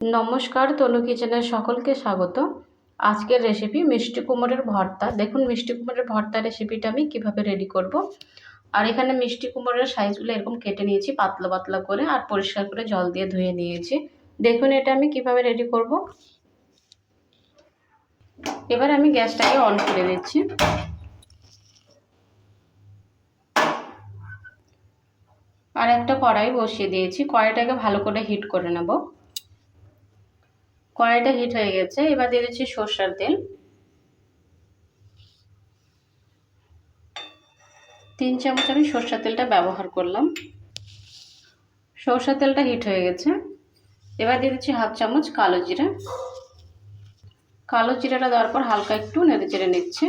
নমস্কার, তনু কিচেনের সকলকে স্বাগত। আজকের রেসিপি মিষ্টি কুমড়োর ভর্তা। দেখুন, মিষ্টি কুমড়োর ভর্তা রেসিপিটা আমি কীভাবে রেডি করব। আর এখানে মিষ্টি কুমড়োর সাইজগুলো এরকম কেটে নিয়েছি, পাতলা পাতলা করে, আর পরিষ্কার করে জল দিয়ে ধুয়ে নিয়েছি। দেখুন, এটা আমি কীভাবে রেডি করব। এবার আমি গ্যাসটাকে অন করে দিচ্ছি। আর একটা কড়াই বসিয়ে দিয়েছি। কড়াইটাকে ভালো করে হিট করে নেব। কড়াইটা হিট হয়ে গেছে, এবার দিয়ে দিচ্ছি সর্ষার তেল। তিন চামচ আমি সর্ষার তেলটা ব্যবহার করলাম। সর্ষার তেলটা হিট হয়ে গেছে। এবার দিয়ে দিচ্ছি হাফ চামচ কালো জিরা। কালো জিরাটা দেওয়ার পর হালকা একটু নেড়ে চেড়ে নিচ্ছে।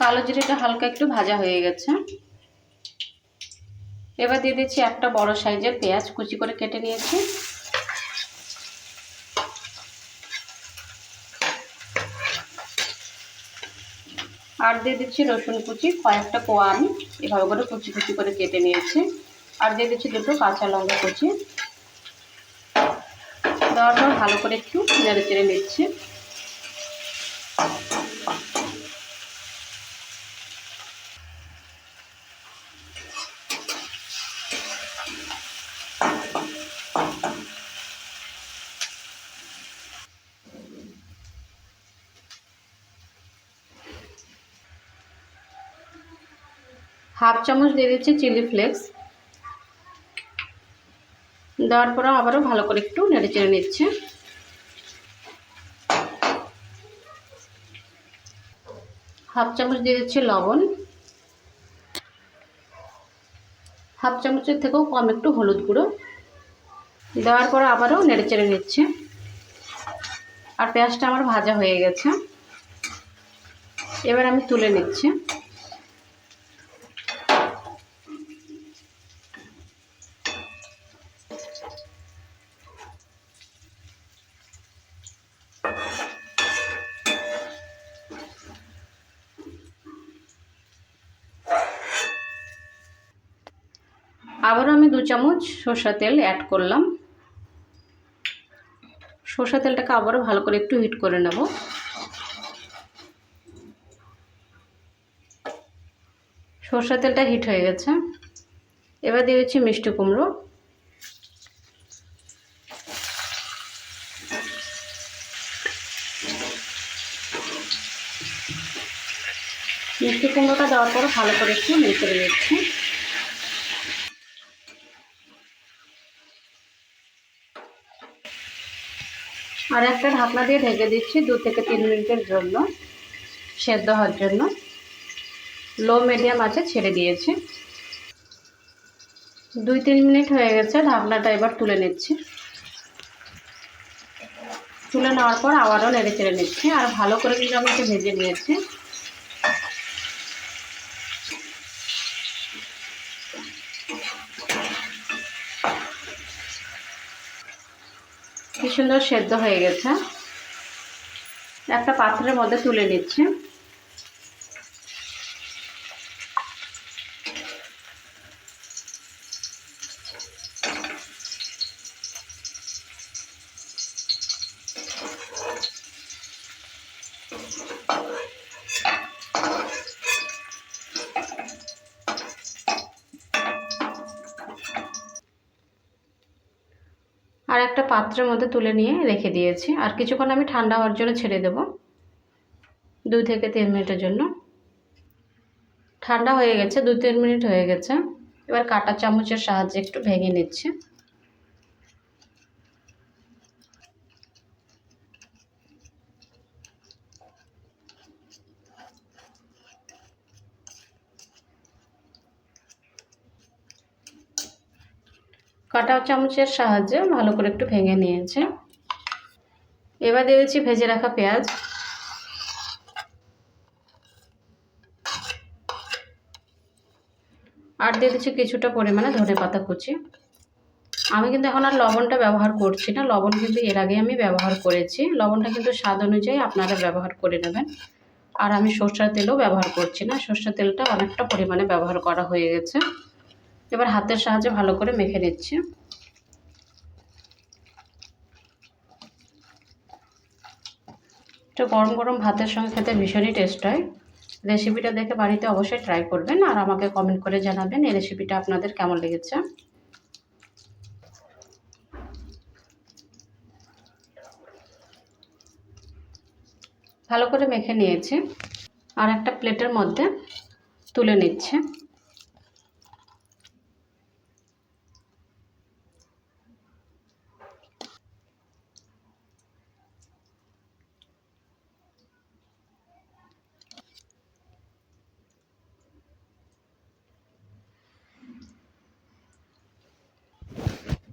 কালো জিরাটা হালকা একটু ভাজা হয়ে গেছে। এবার দিয়ে দিচ্ছি একটা বড় সাইজের পেঁয়াজ কুচি করে কেটে নিয়েছি। আর দিয়ে দিচ্ছি রসুন কুচি, কয়েকটা কোয়া আমি, এভাবে করে কুচি কুচি করে কেটে নিয়েছি। আর দিয়ে দিচ্ছি দুটো কাঁচা লঙ্কা কুচি। দেওয়ার পর ভালো করে একটু নেড়ে চেড়ে নিচ্ছি। হাফ চামচ দিয়ে দিচ্ছি চিলি ফ্লেক্স। দেওয়ার পরে আবারও ভালো করে একটু নেড়ে চেড়ে নিচ্ছে। হাফ চামচ দিয়ে দিচ্ছি লবণ। হাফ চামচের থেকেও কম একটু হলুদ গুঁড়ো। দেওয়ার পর আবারও নেড়ে চেড়ে নিচ্ছে। আর পেঁয়াজটা আমার ভাজা হয়ে গেছে। এবার আমি তুলে নিচ্ছি। আবারও আমি দু চামচ সর্ষা তেল অ্যাড করলাম। সর্ষা তেলটাকে আবারও ভালো করে একটু হিট করে নেব। সর্ষা তেলটা হিট হয়ে গেছে। এবার দিয়ে দিচ্ছি মিষ্টি কুমড়ো। মিষ্টি কুমড়োটা দেওয়ার পর ভালো করে একটু করে দিচ্ছি আর একটা ঢাকনা দিয়ে ঢেকে দিচ্ছি দু থেকে তিন মিনিটের জন্য সেদ্ধ হওয়ার জন্য। লো মিডিয়াম আছে, ছেড়ে দিয়েছি। দুই, তিন মিনিট হয়ে গেছে, ঢাকনাটা এবার তুলে নিচ্ছি। তুলে নেওয়ার পর আবারও নেড়ে চেড়ে নিচ্ছি, আর ভালো করে কিন্তু আমি একটু ভেজে নিয়েছি। কি সুন্দর সেদ্ধ হয়ে গেছে। একটা পাত্রের মধ্যে তুলে নিচ্ছি। আর একটা পাত্রের মধ্যে তুলে নিয়ে রেখে দিয়েছি। আর কিছুক্ষণ আমি ঠান্ডা হওয়ার জন্য ছেড়ে দেব। দুই থেকে তিন মিনিটের জন্য। ঠান্ডা হয়ে গেছে দু তিন মিনিট হয়ে গেছে। এবার কাটা চামচের সাহায্যে একটু ভেঙে নিচ্ছি। কাটা চামচের সাহায্যে ভালো করে একটু ভেঙে নিয়েছে। এবার দিয়ে দিচ্ছি ভেজে রাখা পেঁয়াজ। আর দিয়ে দিচ্ছি কিছুটা পরিমাণে ধনে পাতা কুচি। আমি কিন্তু এখন আর লবণটা ব্যবহার করছি না। লবণ কিন্তু এর আগে আমি ব্যবহার করেছি। লবণটা কিন্তু স্বাদ অনুযায়ী আপনারা ব্যবহার করে নেবেন। আর আমি সর্ষের তেলও ব্যবহার করছি না। সর্ষের তেলটা অনেকটা পরিমাণে ব্যবহার করা হয়ে গেছে। এবার হাতের সাহায্যে ভালো করে মেখে নিচ্ছি। এটা গরম গরম ভাতের সঙ্গে খেতে ভীষণই টেস্ট হয়। রেসিপিটা দেখে বাড়িতে অবশ্যই ট্রাই করবেন আর আমাকে কমেন্ট করে জানাবেন এই রেসিপিটা আপনাদের কেমন লেগেছে। ভালো করে মেখে নিয়েছি। আর একটা প্লেটের মধ্যে তুলে নিচ্ছে।